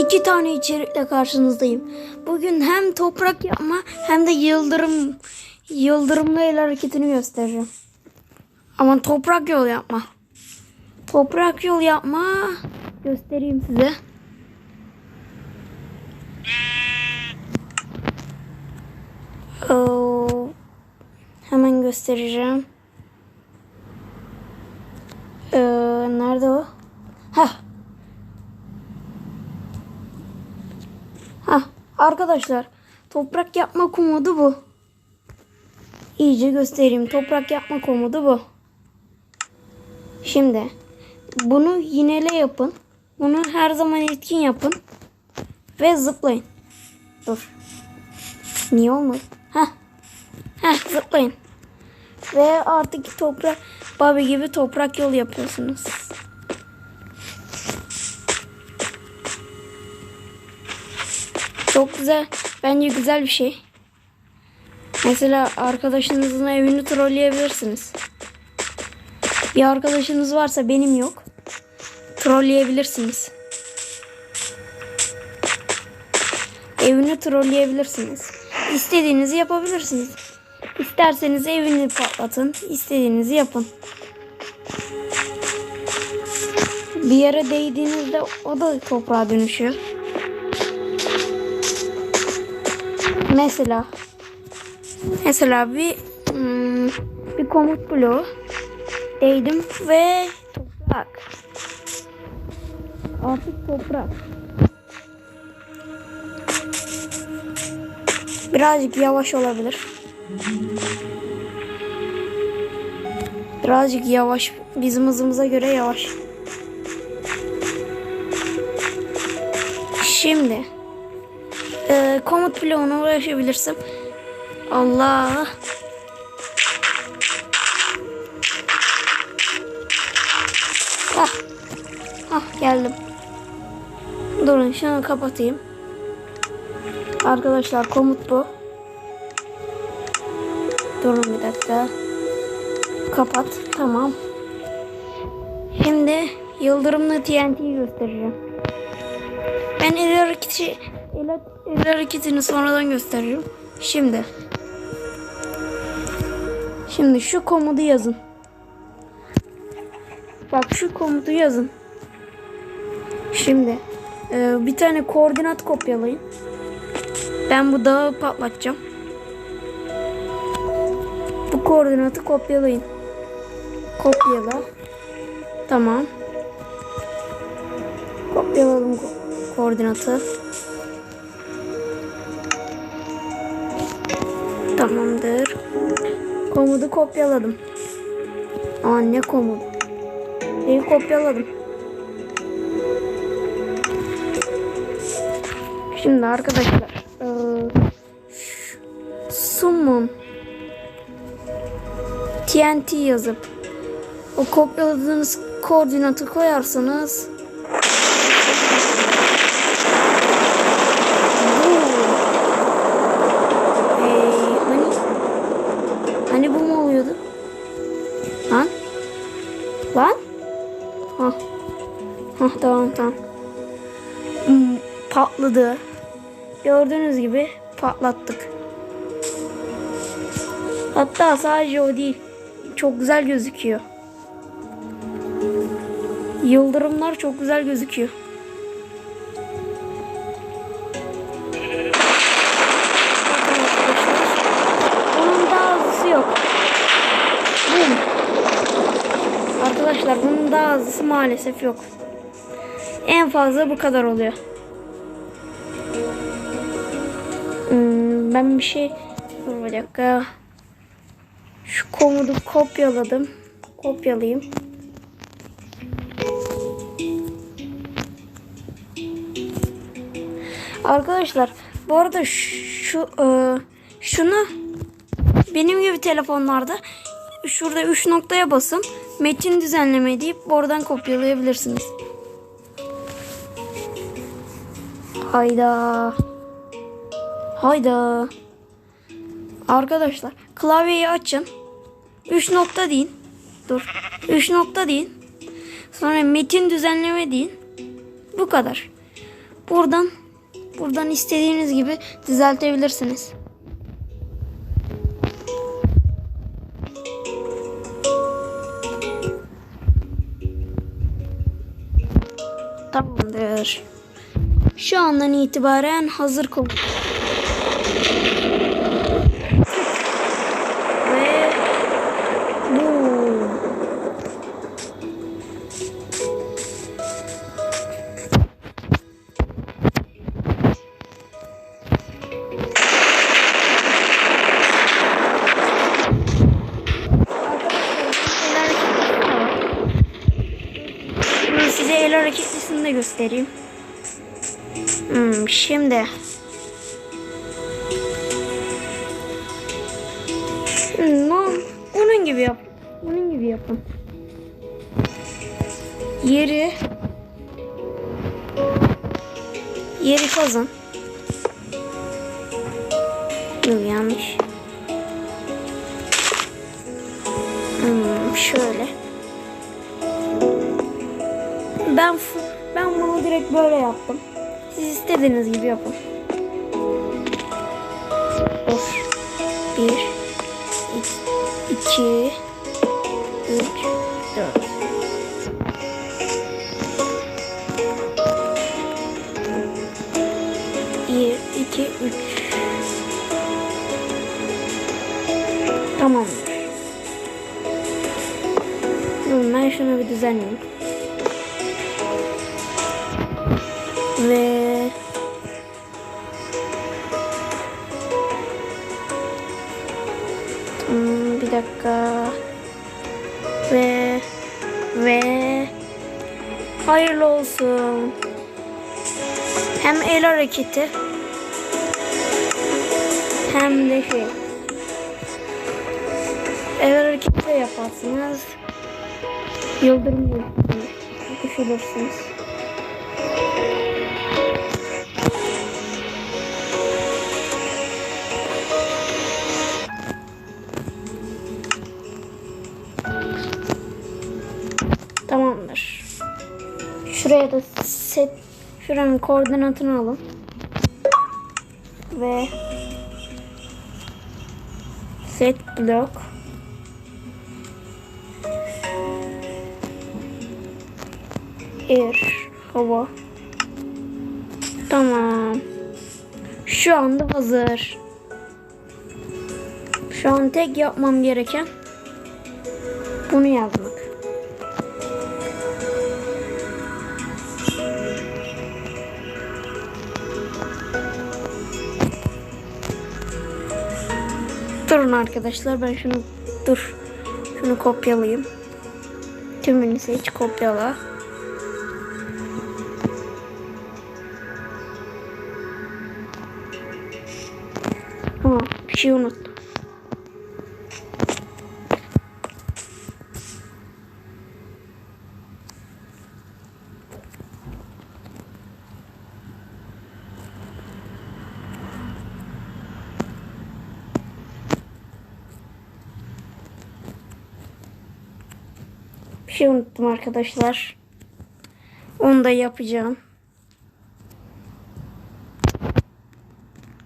iki tane içerikle karşınızdayım. Bugün hem toprak yapma hem de yıldırım yıldırımlı el hareketini göstereceğim. Aman toprak yol yapma. Toprak yol yapma göstereyim size. Oo, hemen göstereceğim. Ee, nerede o? Heh. Heh, arkadaşlar toprak yapma komodu bu. İyice göstereyim. Toprak yapma komodu bu. Şimdi bunu yinele yapın. Bunu her zaman etkin yapın. Ve zıplayın. Dur. Niye olmadı? Heh. Heh zıplayın. Ve artık toprak Bobby gibi toprak yol yapıyorsunuz. Çok güzel. Bence güzel bir şey. Mesela arkadaşınızın evini trolleyebilirsiniz. Bir arkadaşınız varsa benim yok. Trolleyebilirsiniz. Evini trolleyebilirsiniz. İstediğinizi yapabilirsiniz. İsterseniz evini patlatın. istediğinizi yapın. Bir yere değdiğinizde o da toprağa dönüşüyor. Mesela mesela bir hmm, bir komut bloğu değdim ve toprak. Artık toprak. Birazcık yavaş olabilir. Birazcık yavaş. Bizim hızımıza göre yavaş. Şimdi e, komut bloğuna ulaşabilirsem Allah Ah, ah geldim. Durun şunu kapatayım. Arkadaşlar komut bu. Durun bir dakika. Kapat. Tamam. Şimdi yıldırımlı TNT'yi göstereceğim. Ben hareketi el, el hareketini sonradan göstereceğim. Şimdi. Şimdi şu komutu yazın. Bak şu komutu yazın. Şimdi e, bir tane koordinat kopyalayın. Ben bu dağı patlatacağım. Bu koordinatı kopyalayın. Kopyala. Tamam. Kopyaladım ko- koordinatı. Tamamdır. Komutu kopyaladım. Aa ne komut? Neyi kopyaladım? Şimdi arkadaşlar. eee, Summon TNT yazıp o kopyaladığınız koordinatı koyarsanız Lan? Hah. Hah tamam tamam. Hmm, patladı. Gördüğünüz gibi patlattık. Hatta sadece o değil. Çok güzel gözüküyor. Yıldırımlar çok güzel gözüküyor. Hızlısı maalesef yok. En fazla bu kadar oluyor. Hmm, ben bir şey... Dur bir dakika. Şu komodu kopyaladım. Kopyalayayım. Arkadaşlar bu arada şu e, şunu benim gibi telefonlarda şurada 3 noktaya basın. Metin düzenleme deyip oradan kopyalayabilirsiniz. Hayda. Hayda. Arkadaşlar klavyeyi açın. 3 nokta deyin. Dur. 3 nokta deyin. Sonra metin düzenleme deyin. Bu kadar. buradan buradan istediğiniz gibi düzeltebilirsiniz. Tamamdır. Şu andan itibaren hazır komut. Ve bu. Size el hareketlisini de göstereyim. Hmm, şimdi. Hmm, no, bunun gibi yap. Bunun gibi yapın. Yeri yeri kazın. Yok yanlış. Hmm, şöyle. Ben ben bunu direkt böyle yaptım. Siz istediğiniz gibi yapın. Of. Bir, iki, üç, dört. Bir, iki, üç. Tamamdır. Ben şunu bir düzenleyeyim. Ve Hmm, bir dakika. Ve ve hayırlı olsun. Hem el hareketi hem de şey. El hareketi de yaparsınız. Yıldırım düşürürsünüz. Tamamdır. Set. Şuranın koordinatını alın. Ve set blok air hava. Tamam. Şu anda hazır. Şu an tek yapmam gereken bunu yazmak Durun arkadaşlar ben şunu dur. Şunu kopyalayayım. Tümünü seç kopyala. Ama bir şey unuttum. Bir şey unuttum arkadaşlar. Onu da yapacağım.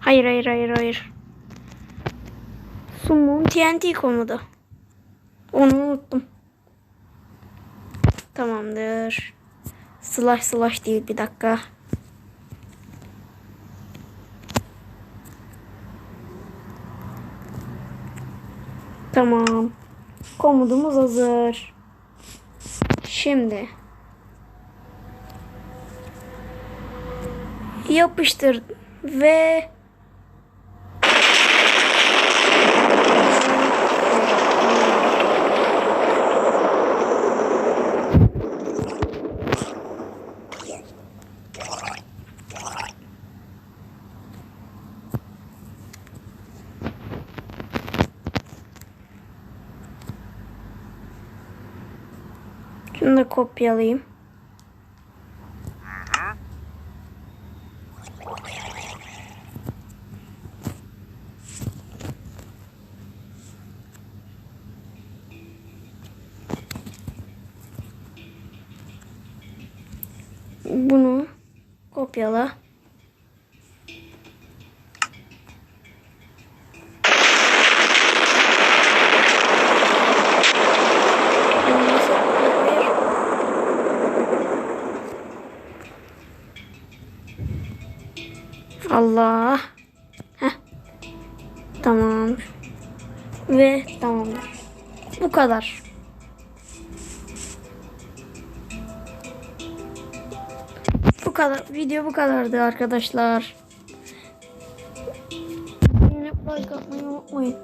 Hayır hayır hayır hayır. Summon TNT komodu. Onu unuttum. Tamamdır. Slash slash değil bir dakika. Tamam. Komodumuz hazır. Şimdi. Yapıştır ve şunu da kopyalayayım. Bunu kopyala. Olması kopyala. Allah. Heh. Tamam. Ve tamamdır. Bu kadar. Bu kadar. Video bu kadardı arkadaşlar. Like atmayı unutmayın.